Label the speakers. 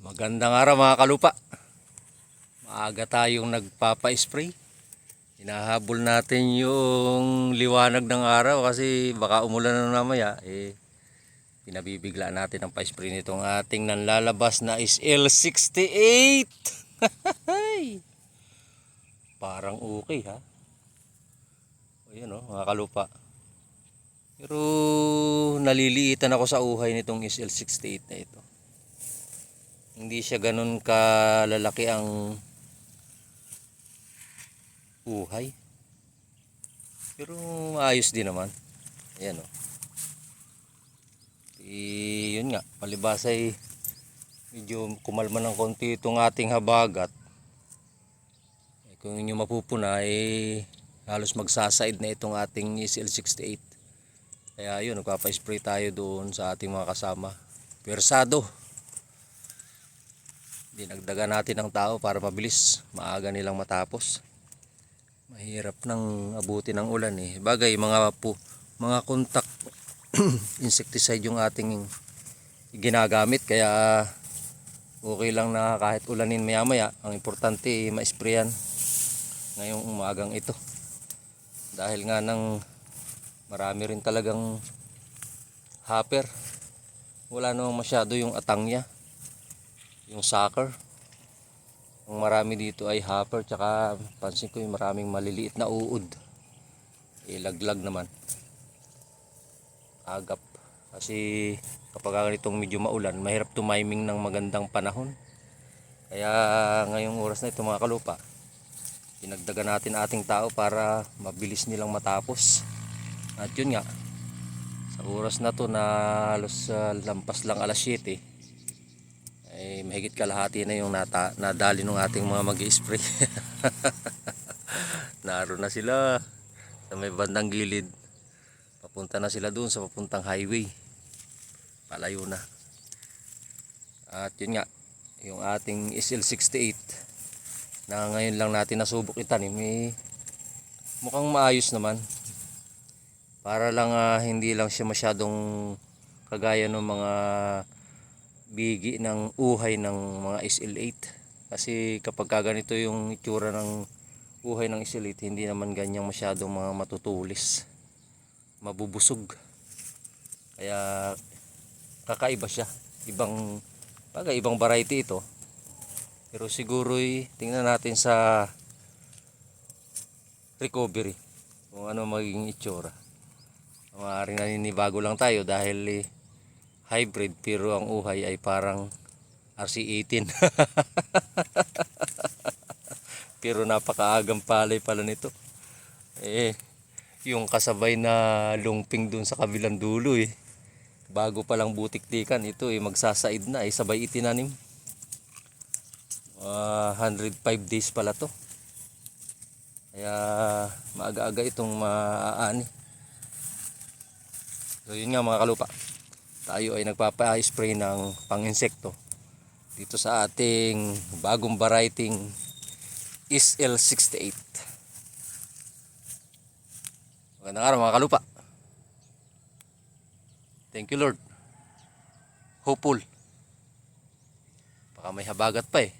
Speaker 1: Magandang araw mga kalupa. Maaga tayong nagpapa-spray. Hinahabol natin yung liwanag ng araw kasi baka umulan na namaya. Eh, pinabibigla natin ang pa-spray nitong ating nanlalabas na is L68. Parang okay ha. O yan o mga kalupa. Pero naliliitan ako sa uhay nitong SL68 na ito. Hindi siya ganun kalalaki ang uhay. Pero maayos din naman. Ayan o. Eh, yun nga, palibas ay medyo kumalma ng konti itong ating habagat. Eh, kung inyo mapupuna, eh, halos magsasaid na itong ating SL68. Kaya yun, nagpapa-spray tayo doon sa ating mga kasama. Persado. Dinagdagan natin ng tao para mabilis. Maaga nilang matapos. Mahirap nang abutin ng ulan eh. Bagay, mga po, mga contact insecticide yung ating ginagamit. Kaya okay lang na kahit ulanin maya maya. Ang importante, eh, ma-sprayan ngayong umagang ito. Dahil nga ng marami rin talagang hopper wala namang masyado yung atangya yung soccer ang marami dito ay hopper tsaka pansin ko yung maraming maliliit na uod. Ilaglag naman. Agap. Kasi kapag ganitong medyo maulan mahirap tumiming ng magandang panahon. Kaya ngayong oras na ito mga kalupa pinagdagan natin ating tao para mabilis nilang matapos. At yun nga, sa oras na to na halos ah, lampas lang alas 7, ay mahigit kalahati na yung nata, nadali ng ating mga mag spray Naroon na sila sa may bandang gilid. Papunta na sila doon sa papuntang highway. Palayo na. At yun nga, yung ating SL68 na ngayon lang natin nasubok itanim, eh, mukhang maayos naman para lang ah, hindi lang siya masyadong kagaya ng mga bigi ng uhay ng mga SL8 kasi kapag ka ganito yung itsura ng uhay ng SL8 hindi naman ganyang masyadong mga matutulis. Mabubusog. Kaya kakaiba siya. Ibang bagay ibang variety ito. Pero siguro tingnan natin sa recovery kung ano magiging itsura. Maaaring naninibago lang tayo dahil eh, hybrid pero ang uhay ay parang RC18. pero napakaagang palay pala nito. Eh, yung kasabay na lungping dun sa kabilang dulo eh. Bago pa lang butik-tikan ito eh magsasaid na eh sabay itinanim. Ah, 105 days pala to. Kaya maaga-aga itong maaani. So yun nga mga kalupa. Tayo ay nagpapa-spray ng pang-insekto dito sa ating bagong variety SL68. Magandang araw mga kalupa. Thank you Lord. Hopeful. Baka may habagat pa eh.